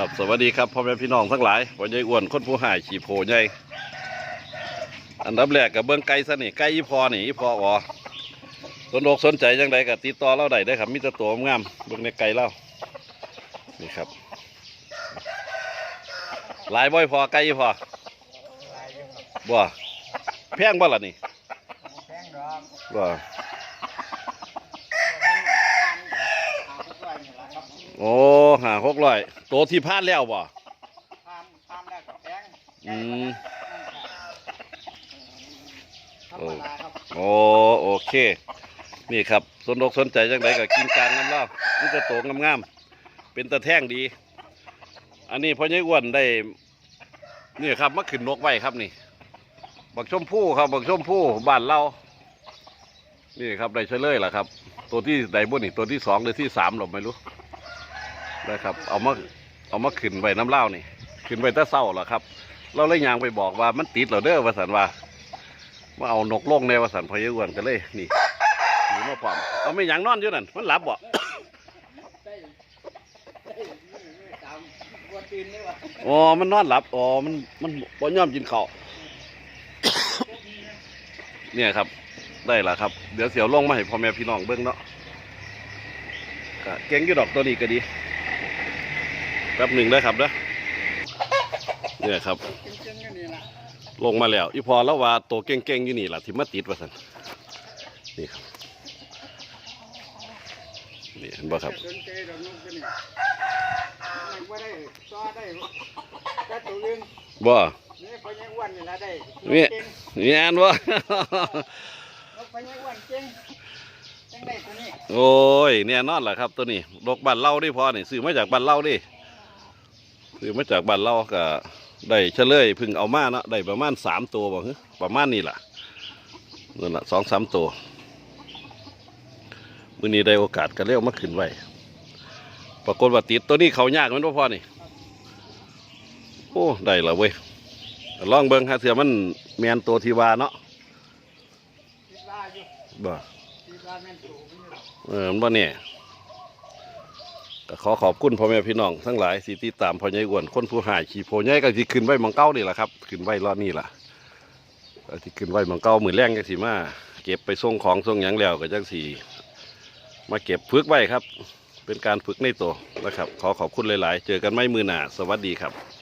ครับสวัสดีครับพ่อแม่พี่น้องทั้งหลายวันยายอ้วนคนผู้หายขี่โพใหญ่อันดับแรกกับเบิ้งไก่ซะนี่ไก่อีพอนี่อีพออ๋อสนอกสนใจจังใดกับติดต่อเราได้ได้อครับมิตรตัวงามเบิ้งในไก่เรานี่ครับ หลายบ่อยพอไก่อีพอบ่แพงบ่ล่ะนี่แพงดอกบ่พันหาทุกร้อยนี่แหละครับโอ้ หาหกร้อยตัวที่พลาดแล้วบ่พันพันแล้วก็แพงอืมธรรมดาครับโอ้โอเค นี่ครับสนอกสนใจจังไดก็กินกลางน้ำเล่านี่จะโตงามๆเป็นตะแท่งดี อันนี้พ่อใหญ่อ้วนได้นี่ครับมาขึ้นนกไว้ครับนี่บักชมพู่ครับบักชมพู่บ้านเรานี่ครับได้เฉลยล่ะครับ ตัวที่ใดบุนี่ตัวที่สองหรือที่สามเราไม่รู้ นะครับ เอามาเอามาขึ้นไว้น้ำเล่านี่ขึ้นไว้แตะเศร้าล่ะครับ เราเลยยางไปบอกว่ามันติดเราเด้อว่าสันว่ามาเอานกลงในวสันพยอ้วนกันเลยนี่หนีมาพร้อมเอาไม่ยังนอนอยู่นั่นมันหลับบ่ได้มันตื่นนี่วะอ๋อมันนอนหลับอ๋อมันมันบ่ยอมกินข้าวเนี่ยครับได้ละครับ เดี๋ยวเสียวลงมาให้พ่อแม่พี่น้องเบิ่งเนาะเก่งอยู่ดอกตัวนี้ก็ดี แป๊บหนึ่งได้ครับเด้อเนี่ยครับ ลงมาแล้ว อีพอแล้วว่าตัวเก่งๆอยู่นี่ล่ะที่มาติดว่าสันนี่ครับนี่เห็นบ่ครับสนใจดอกนุ๊กกันนี่มันบ่นบ่นี่พญาอ้วนนี่ล่ะได้เนี่ยอันบ่าอ้วนเก่งจังได้ตัวนี้โอ้ยเนี่ยนอนล่ะครับตัวนี้ดกบ้านเล่าดิพอนี่ซื้อมาจากบ้านเล่าดิ ซื้อมาจากบ้านเล่าก็ได้เฉลยเพึ่งเอามาเนาะได้ประมาณสามตัวบ่ฮึประมาณนี้ล่ะนั่นล่ะสองสามตัวมื้อนี้ได้โอกาสก็เลี้ยวมาขึ้นไว้ปรากฏว่าติดตัวนี้เขายากแมันบ่พอนี่โอ้ได้และเว้ยลองเบิ่งฮะเถื่อมันแมนตัวที่ว่าเนาะคิดว่าอยู่บ่คิดว่าแม่นตัวมันอยู่ดอกเออมันบ่เนี่ย ก็ขอขอบคุณพ่อแม่พี่น้องทั้งหลายที่ติตามพ่อใหญ่อ้วนคนผู้หายขี่โพใหญ่ก็ที่ขึ้นไว้หมองเก้านี่แหละครับขึ้นไว้รอดนี่แหละที่ขึ้นไว้หมองเก้าหมือแรงจังสีมาเก็บไปส่งของส่งยังแล้วก็จังสีมาเก็บฝึกไว้ครับ เป็นการฝึกในตัวนะครับ ขอขอบคุณหลาย ๆ เจอกันไม่มือหนาสวัสดีครับ